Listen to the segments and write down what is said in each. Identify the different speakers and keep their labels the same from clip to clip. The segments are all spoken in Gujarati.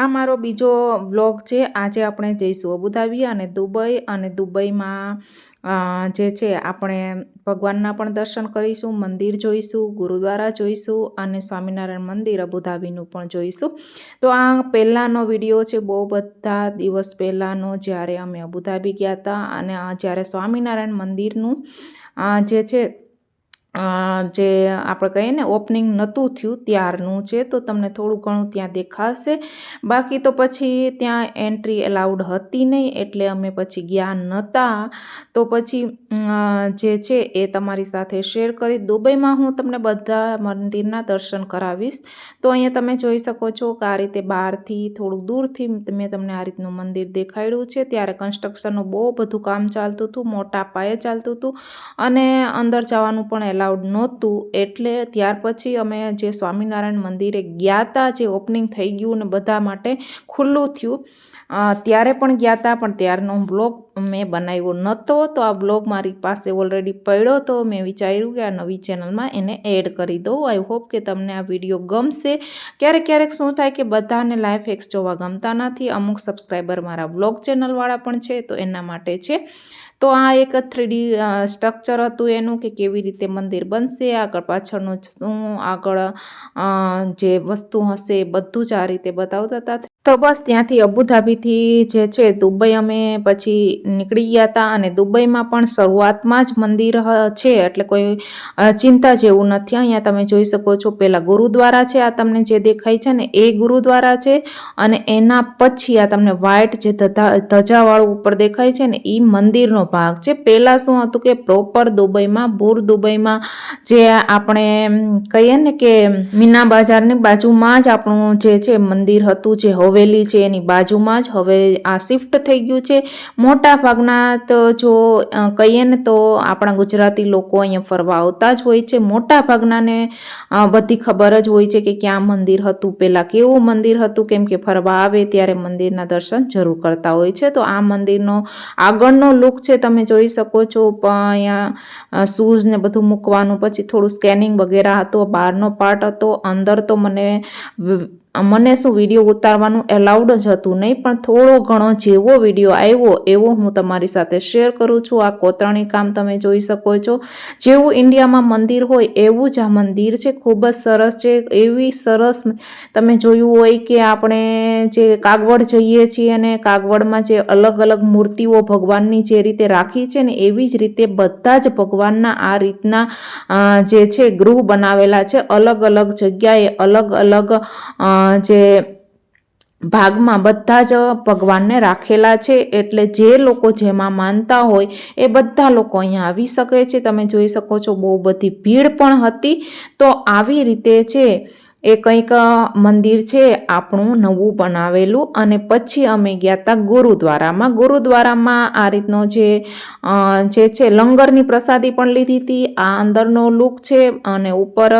Speaker 1: આ મારો બીજો બ્લોગ છે. આજે આપણે જઈશું અબુધાબી અને દુબઈ અને દુબઈમાં જે છે, આપણે ભગવાનના પણ દર્શન કરીશું, મંદિર જોઈશું, ગુરુદ્વારા જોઈશું અને સ્વામિનારાયણ મંદિર અબુધાબીનું પણ જોઈશું. તો આ પહેલાંનો વીડિયો છે, બહુ બધા દિવસ પહેલાંનો, જ્યારે અમે અબુધાબી ગયા હતા અને જ્યારે સ્વામિનારાયણ મંદિરનું જે છે જે આપણે કહીએ ને ઓપનિંગ નહોતું થયું ત્યારનું છે, તો તમને થોડું ઘણું ત્યાં દેખાશે. બાકી તો પછી ત્યાં એન્ટ્રી એલાઉડ હતી નહીં, એટલે અમે પછી ગયા નહોતા તો પછી જે છે એ તમારી સાથે શેર કરી. દુબઈમાં હું તમને બધા મંદિરના દર્શન કરાવીશ. તો અહીંયા તમે જોઈ શકો છો કે આ રીતે બહારથી થોડુંક દૂરથી મેં તમને આ રીતનું મંદિર દેખાડ્યું છે. ત્યારે કન્સ્ટ્રક્શનનું બહુ બધું કામ ચાલતું હતું, મોટા પાયે ચાલતું હતું. અને અંદર જવાનું પણ એલાઉડ નહોતું, એટલે ત્યાર પછી અમે જે સ્વામિનારાયણ મંદિરે ગયા હતા જે ઓપનિંગ થઈ ગયું ને બધા માટે ખુલ્લું થયું. ત્યારે પણ ગયા હતા પણ ત્યારનો બ્લોગ મેં બનાવ્યો નહોતો તો આ બ્લોગ મારી પાસે ઓલરેડી પડ્યો, તો મેં વિચાર્યું કે આ નવી ચેનલમાં એને એડ કરી દઉં. આઈ હોપ કે તમને આ વીડિયો ગમશે. ક્યારેક ક્યારેક શું થાય કે બધાને લાઈફ એક્સ જોવા ગમતા નથી. અમુક સબસ્ક્રાઈબર મારા બ્લોગ ચેનલવાળા પણ છે, તો એના માટે છે. તો આ એક થ્રીડી સ્ટ્રક્ચર હતું એનું કે કેવી રીતે મંદિર બનશે, આગળ પાછળનું શું આગળ જે વસ્તુ હશે બધું જ આ રીતે બતાવતા હતા. તો બસ ત્યાંથી અબુધાબીથી જે છે દુબઈ અમે પછી નીકળી ગયા હતા અને દુબઈમાં પણ શરૂઆતમાં જ મંદિર છે. એટલે કોઈ ચિંતા જેવું નથી. અહીંયા તમે જોઈ શકો છો પહેલાં ગુરુદ્વારા છે, આ તમને જે દેખાય છે ને એ ગુરુદ્વારા છે અને એના પછી આ તમને વ્હાઇટ જે ધજા ધજાવાળું ઉપર દેખાય છે ને એ મંદિરનો ભાગ છે. પહેલાં શું હતું કે પ્રોપર દુબઈમાં, ભૂર દુબઈમાં જે આપણે કહીએ ને કે મીના બજારની બાજુમાં જ આપણું જે છે મંદિર હતું, જે હવેલી છે, એની બાજુમાં જ હવે આ શિફ્ટ થઈ ગયું છે. મોટા ભાગના તો જો કહીએ ને તો આપણા ગુજરાતી લોકો અહીંયા ફરવા આવતા જ હોય છે. મોટા ભાગનાને બધી ખબર જ હોય છે કે ક્યાં મંદિર હતું પહેલાં કેવું મંદિર હતું, કેમ કે ફરવા આવે ત્યારે મંદિરના દર્શન જરૂર કરતા હોય છે. તો આ મંદિરનો આગળનો લુક છે, તમે જોઈ શકો છો અહીંયા શૂઝ ને બધું મૂકવાનું. પછી થોડું સ્કેનિંગ વગેરે હતું બહારનો પાર્ટ હતો અંદર તો મને મને શું વીડિયો ઉતારવાનું એલાઉડ જ હતું નહીં, પણ થોડો ઘણો જેવો વીડિયો આવ્યો, એવો હું તમારી સાથે શેર કરું છું. આ કોતરણી કામ તમે જોઈ શકો છો. જેવું ઇન્ડિયામાં મંદિર હોય, એવું જ આ મંદિર છે. ખૂબ જ સરસ છે. એવી સરસ તમે જોયું હોય કે આપણે જે કાગવડ જઈએ છીએ અને કાગવડમાં જે અલગ અલગ મૂર્તિઓ ભગવાનની જે રીતે રાખી છે ને, એવી જ રીતે બધા જ ભગવાનના આ રીતના જે છે, ગૃહ બનાવેલા છે. અલગ અલગ જગ્યાએ અલગ અલગ જે ભાગમાં બધા જ ભગવાનને રાખેલા છે, એટલે જે લોકો જેમાં માનતા હોય એ બધા લોકો અહીંયા આવી શકે છે. તમે જોઈ શકો છો બહુ બધી ભીડ પણ હતી. તો આવી રીતે છે એ કંઈક મંદિર છે, આપણું નવું બનાવેલું અને પછી અમે ગયા હતા ગુરુદ્વારામાં. ગુરુદ્વારામાં આ રીતનો જે જે છે, લંગરની પ્રસાદી પણ લીધી હતી આ અંદરનો લુક છે અને ઉપર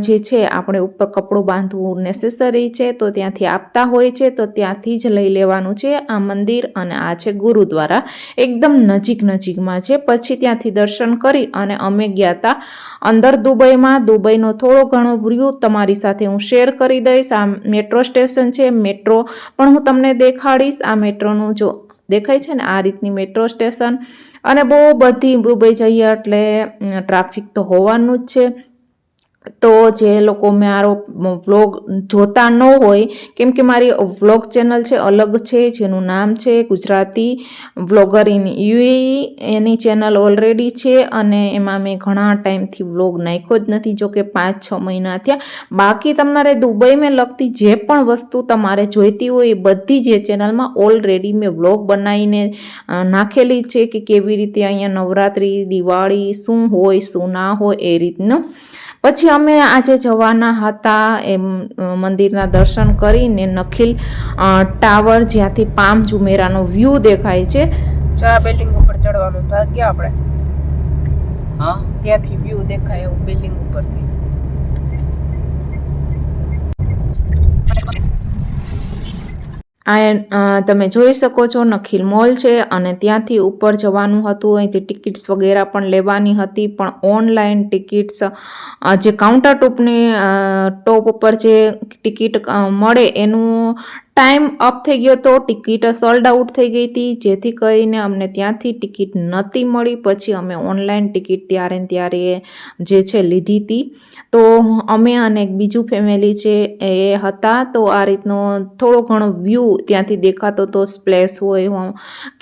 Speaker 1: જે છે, આપણે ઉપર કપડું બાંધવું નેસેસરી છે. તો ત્યાંથી આપતા હોય છે, તો ત્યાંથી જ લઈ લેવાનું છે આ મંદિર અને આ છે ગુરુદ્વારા. એકદમ નજીક નજીકમાં છે. પછી ત્યાંથી દર્શન કરી અને અમે ગયા હતા અંદર દુબઈમાં. દુબઈનો થોડો ઘણો વ્યૂ તમારી સાથે હું શેર કરી દઈશ. આ મેટ્રો સ્ટેશન છે, મેટ્રો પણ હું તમને દેખાડીશ. આ મેટ્રોનું જો દેખાય છે ને, આ રીતની મેટ્રો સ્ટેશન. અને બહુ બધી દુબઈ જઈએ એટલે ટ્રાફિક તો હોવાનું જ છે. તો જે લોકો મારો વ્લોગ જોતા ન હોય, કેમ કે મારી વ્લોગ ચેનલ છે અલગ છે, જેનું નામ છે ગુજરાતી વ્લોગર ઇન યુએઈ એની ચેનલ ઓલરેડી છે અને એમાં મેં ઘણા ટાઈમથી વ્લોગ નાખ્યો જ નથી, જો કે પાંચ છ મહિના થયા. બાકી તમારે દુબઈમાં લગતી જે પણ વસ્તુ તમારે જોઈતી હોય એ બધી જ ચેનલમાં ઓલરેડી મેં વ્લોગ બનાવીને નાખેલી છે કે કેવી રીતે અહીંયા નવરાત્રિ, દિવાળી શું હોય, શું ના હોય એ રીતનું. પછી અમે આજે જવાના હતા એ મંદિરના દર્શન કરીને નખીલ ટાવર જ્યાંથી પામ ઝુમેરાનો વ્યૂ દેખાય છે.
Speaker 2: ચા બિલ્ડિંગ ઉપર ચડવાનું ભાગ્યા આપણે.
Speaker 3: હા?
Speaker 2: ત્યાંથી વ્યૂ દેખાય એવું બિલ્ડિંગ ઉપરથી.
Speaker 1: આ તમે જોઈ શકો છો, નખીલ મોલ છે અને ત્યાંથી ઉપર જવાનું હતું. અહીંથી ટિકિટ્સ વગેરે પણ લેવાની હતી, પણ ઓનલાઈન ટિકિટ્સ જે કાઉન્ટર ટોપની ટોપ ઉપર જે ટિકિટ મળે એનું ટાઈમ અપ થઈ ગયો તો ટિકિટ સોલ્ડ આઉટ થઈ ગઈ હતી. જેથી કરીને અમને ત્યાંથી ટિકિટ નહોતી મળી. પછી અમે ઓનલાઈન ટિકિટ ત્યારે ત્યારે જે છે લીધી હતી. તો અમે અને એક બીજું ફેમિલી છે એ હતા. તો આ રીતનો થોડો ઘણો વ્યૂ ત્યાંથી દેખાતો તો સ્પ્લેસ હોય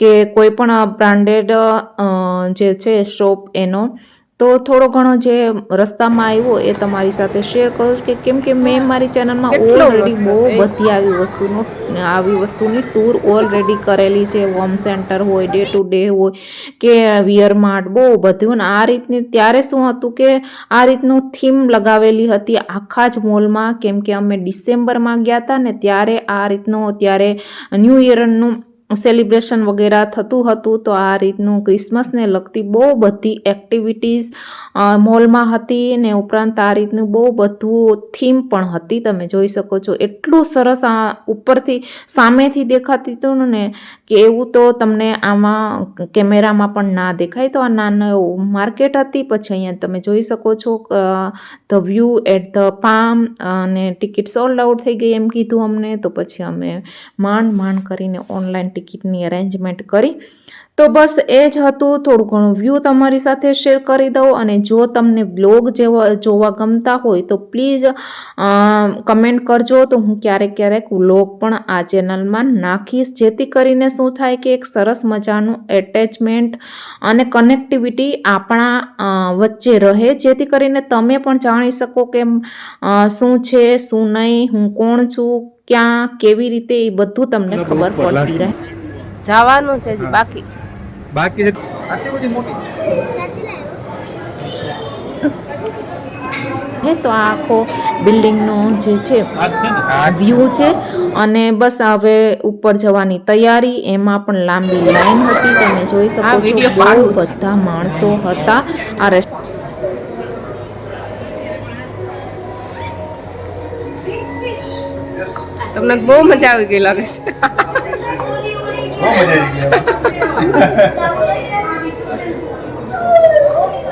Speaker 1: કે કોઈ પણ બ્રાન્ડેડ જે છે શોપ એનો. તો થોડો ઘણો જે રસ્તામાં આવ્યો એ તમારી સાથે શેર કરું કે કેમ કે મેં મારી ચેનલમાં ઓલરેડી બહુ બધી આવી વસ્તુનો આવી વસ્તુની ટૂર ઓલરેડી કરેલી છે. હોમ સેન્ટર હોય ડે ટુ ડે હોય કે વિયર માર્ટ બહુ બધું. ને આ રીતની ત્યારે શું હતું કે આ રીતનું થીમ લગાવેલી હતી આખા જ મોલમાં કેમ કે અમે ડિસેમ્બરમાં ગયા હતા ને ત્યારે આ રીતનું ત્યારે ન્યૂ ઇયરનું સેલિબ્રેશન વગેરે થતું હતું, તો આ રીતનું ક્રિસમસને લગતી બહુ બધી એક્ટિવિટીઝ મોલમાં હતી ને ઉપરાંત આ રીતનું બહુ બધું થીમ પણ હતી, તમે જોઈ શકો છો. એટલું સરસ આ ઉપરથી સામેથી દેખાતી હતું ને કે એવું તો તમને આમાં કેમેરામાં પણ ના દેખાય. તો આ નાનું માર્કેટ હતી, પછી અહીંયા તમે જોઈ શકો છો the view at the Palm, અને ટિકિટ સોલ્ડ આઉટ થઈ ગઈ એમ કીધું અમને. તો પછી અમે માંડ માંડ કરીને ઓનલાઈન ટિકિટની અરેન્જમેન્ટ કરી તો બસ એ જ હતું. થોડું ઘણું વ્યૂ તમારી સાથે શેર કરી દઉં અને જો તમને બ્લોગ જેવા જોવા ગમતા હોય તો પ્લીઝ કમેન્ટ કરજો. તો હું ક્યારેક ક્યારેક વ્લોગ પણ આ ચેનલમાં નાખીશ. જેથી કરીને શું થાય કે એક સરસ મજાનું એટેચમેન્ટ અને કનેક્ટિવિટી આપણા વચ્ચે રહે. જેથી કરીને તમે પણ જાણી શકો કે શું છે શું નહીં હું કોણ છું ક્યાં કેવી રીતે એ બધું તમને ખબર પડતી રહે.
Speaker 2: જવાનું છે બાકી.
Speaker 3: બાકી આટલી બધી મોટી?
Speaker 1: હે તો આ આખો બિલ્ડિંગનો જે છે વ્યૂ છે અને બસ હવે ઉપર જવાની તૈયારી એમાં પણ લાંબી લાઈન હતી તમે જોઈ શકો છો બહુ બધા માણસો હતા. આ
Speaker 2: તમને બહુ મજા આવી ગઈ લાગે છે.
Speaker 3: બહુ મજા આવી ગઈ.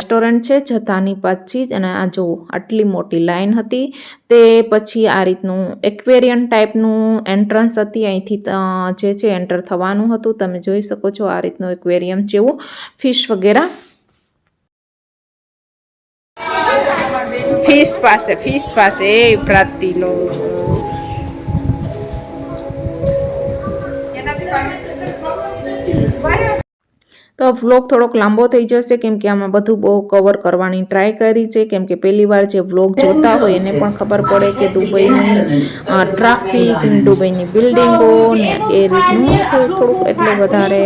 Speaker 1: રેસ્ટોરન્ટ છે જતાની પાછી અને આ જો આટલી મોટી લાઈન હતી, તે પછી આ રીતનું એક્વેરિયન ટાઈપનું એન્ટ્રન્સ હતી, અહીંથી જે છે એન્ટર થવાનું હતું. તમે જોઈ શકો છો આ રીતનું એક્વેરિયમ જેવું ફિશ વગેરે.
Speaker 2: ફિશ પાસે ફિશ પાસે, એ પ્રાપ્તિનો
Speaker 1: તો વ્લોગ થોડોક લાંબો થઈ જશે, કેમ કે આમાં બધું બહુ કવર કરવાની ટ્રાય કરી છે, કેમ કે પહેલી વાર જે વ્લોગ જોતા હોય એને પણ ખબર પડે કે દુબઈની ટ્રાફિક દુબઈની બિલ્ડિંગો ને એ રીતનું થોડું થોડુંક એટલે વધારે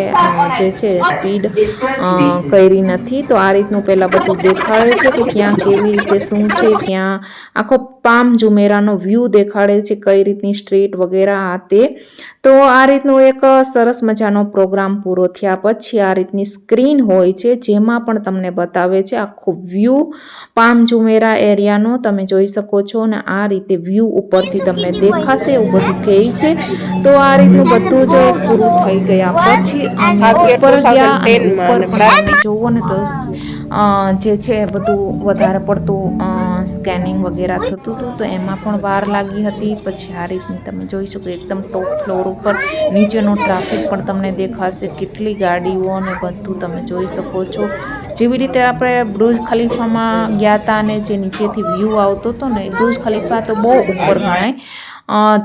Speaker 1: જે છે સ્પીડ કરી નથી. તો આ રીતનું પહેલાં બધું દેખાડે છે કે ક્યાં કેવી રીતે શું છે, ક્યાં આખો પામ જુમેરાનો વ્યૂ દેખાડે છે કઈ રીતની સ્ટ્રીટ વગેરે આ તે. તો આ રીતનું એક સરસ મજાનો પ્રોગ્રામ પૂરો થયા પછી આ રીતની સ્ક્રીન હોય છે જેમાં પણ તમને બતાવે છે આખો વ્યૂ પામ જુમેરા એરિયાનો. તમે જોઈ શકો છો અને આ રીતે વ્યૂ ઉપરથી તમને દેખાશે એવું બધું કહે છે. તો આ રીતનું બધું જ પૂરું થઈ ગયા પછી ઉપર ગયા અને
Speaker 2: 2010 માં
Speaker 1: ઉપર જોવો ને તો જે છે બધું વધારે પડતું સ્કેનિંગ વગેરે થતું હતું, તો એમાં પણ વાર લાગી હતી. પછી આ રીતની તમે જોઈ શકો, એકદમ ટોપ ફ્લોર ઉપર નીચેનો ટ્રાફિક પણ તમને દેખાશે. કેટલી ગાડીઓ અને બધું તમે જોઈ શકો છો. જેવી રીતે આપણે બ્રુજ ખલીફામાં ગયા હતા અને જે નીચેથી વ્યૂ આવતો હતો ને બુર્જ ખલીફા તો બહુ ઉપર ગણાય.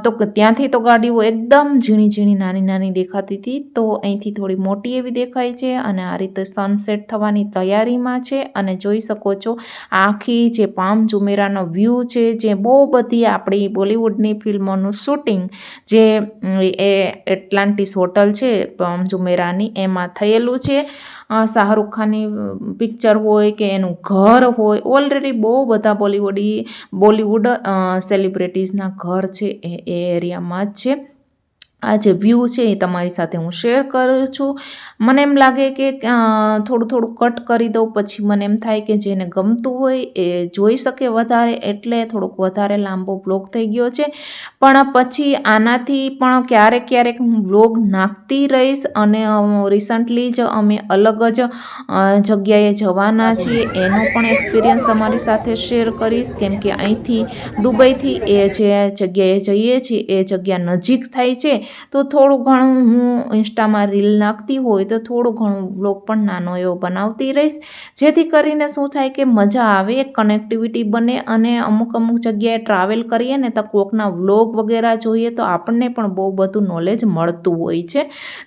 Speaker 1: તો ત્યાંથી તો ગાડીઓ એકદમ ઝીણી ઝીણી નાની નાની દેખાતી હતી. તો અહીંથી થોડી મોટી એવી દેખાય છે અને આ રીતે સનસેટ થવાની તૈયારીમાં છે. અને જોઈ શકો છો, આખી જે પામ જુમેરાનો વ્યૂ છે, જે બહુ બધી આપણી બોલિવૂડની ફિલ્મોનું શૂટિંગ જે એ એટલાન્ટિસ હોટલ છે, પામ જુમેરાની એમાં થયેલું છે. શાહરૂખ ખાનની પિક્ચર હોય કે એનું ઘર હોય ઓલરેડી બહુ બધા બોલિવૂડી બોલિવૂડ સેલિબ્રિટીઝના ઘર છે એ એ એરિયામાં જ છે. આ જે વ્યૂ છે એ તમારી સાથે હું શેર કરું છું. મને એમ લાગે કે થોડું થોડું કટ કરી દઉં, પછી મને એમ થાય કે જેને ગમતું હોય એ જોઈ શકે વધારે, એટલે થોડુંક વધારે લાંબો બ્લોગ થઈ ગયો છે. પણ પછી આનાથી પણ ક્યારેક ક્યારેક હું બ્લોગ નાખતી રહીશ અને રિસન્ટલી જ અમે અલગ જ જગ્યાએ જવાના છીએ. એનો પણ એક્સપિરિયન્સ તમારી સાથે શેર કરીશ. કેમ કે અહીંથી દુબઈથી એ જે જગ્યાએ જઈએ છીએ, એ જગ્યા નજીક થાય છે. તો થોડું ઘણું હું ઇન્સ્ટામાં રીલ નાખતી હોય તો થોડું ઘણું બ્લોગ પણ નાનો એવો બનાવતી રહીશ. જેથી કરીને શું થાય કે મજા આવે કનેક્ટિવિટી બને અને અમુક અમુક જગ્યાએ ટ્રાવેલ કરીએ ને તો કોકના વ્લોગ વગેરે જોઈએ તો આપણને પણ બહુ બધું નોલેજ મળતું હોય છે.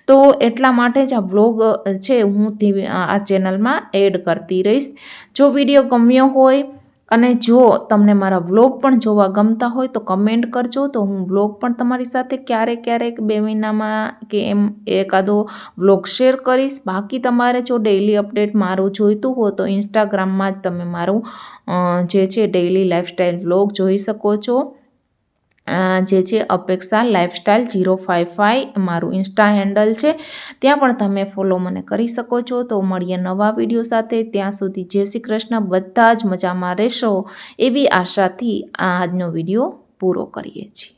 Speaker 1: તો એટલા માટે જ આ વ્લોગ છે હું આ ચેનલમાં એડ કરતી રહીશ. જો વીડિયો ગમ્યો હોય અને જો તમને મારા વ્લોગ પણ જોવા ગમતા હોય તો કમેન્ટ કરજો. તો હું વ્લોગ પણ તમારી સાથે ક્યારેક ક્યારેક બે મહિનામાં કે એમ એકાદો વ્લોગ શેર કરીશ. બાકી તમારે જો ડેઈલી અપડેટ મારું જોઈતું હોય તો ઇન્સ્ટાગ્રામમાં જ તમે મારું જે છે ડેઈલી લાઇફસ્ટાઈલ વ્લોગ જોઈ શકો છો. જે છે Apeksha lifestyle zero five five મારું ઇન્સ્ટા હેન્ડલ છે. ત્યાં પણ તમે ફોલો મને કરી શકો છો. તો મળીએ નવા વીડિયો સાથે. ત્યાં સુધી જય શ્રી કૃષ્ણ. બધા જ મજામાં રહેશો એવી આશાથી આજનો વીડિયો પૂરો કરીએ છીએ.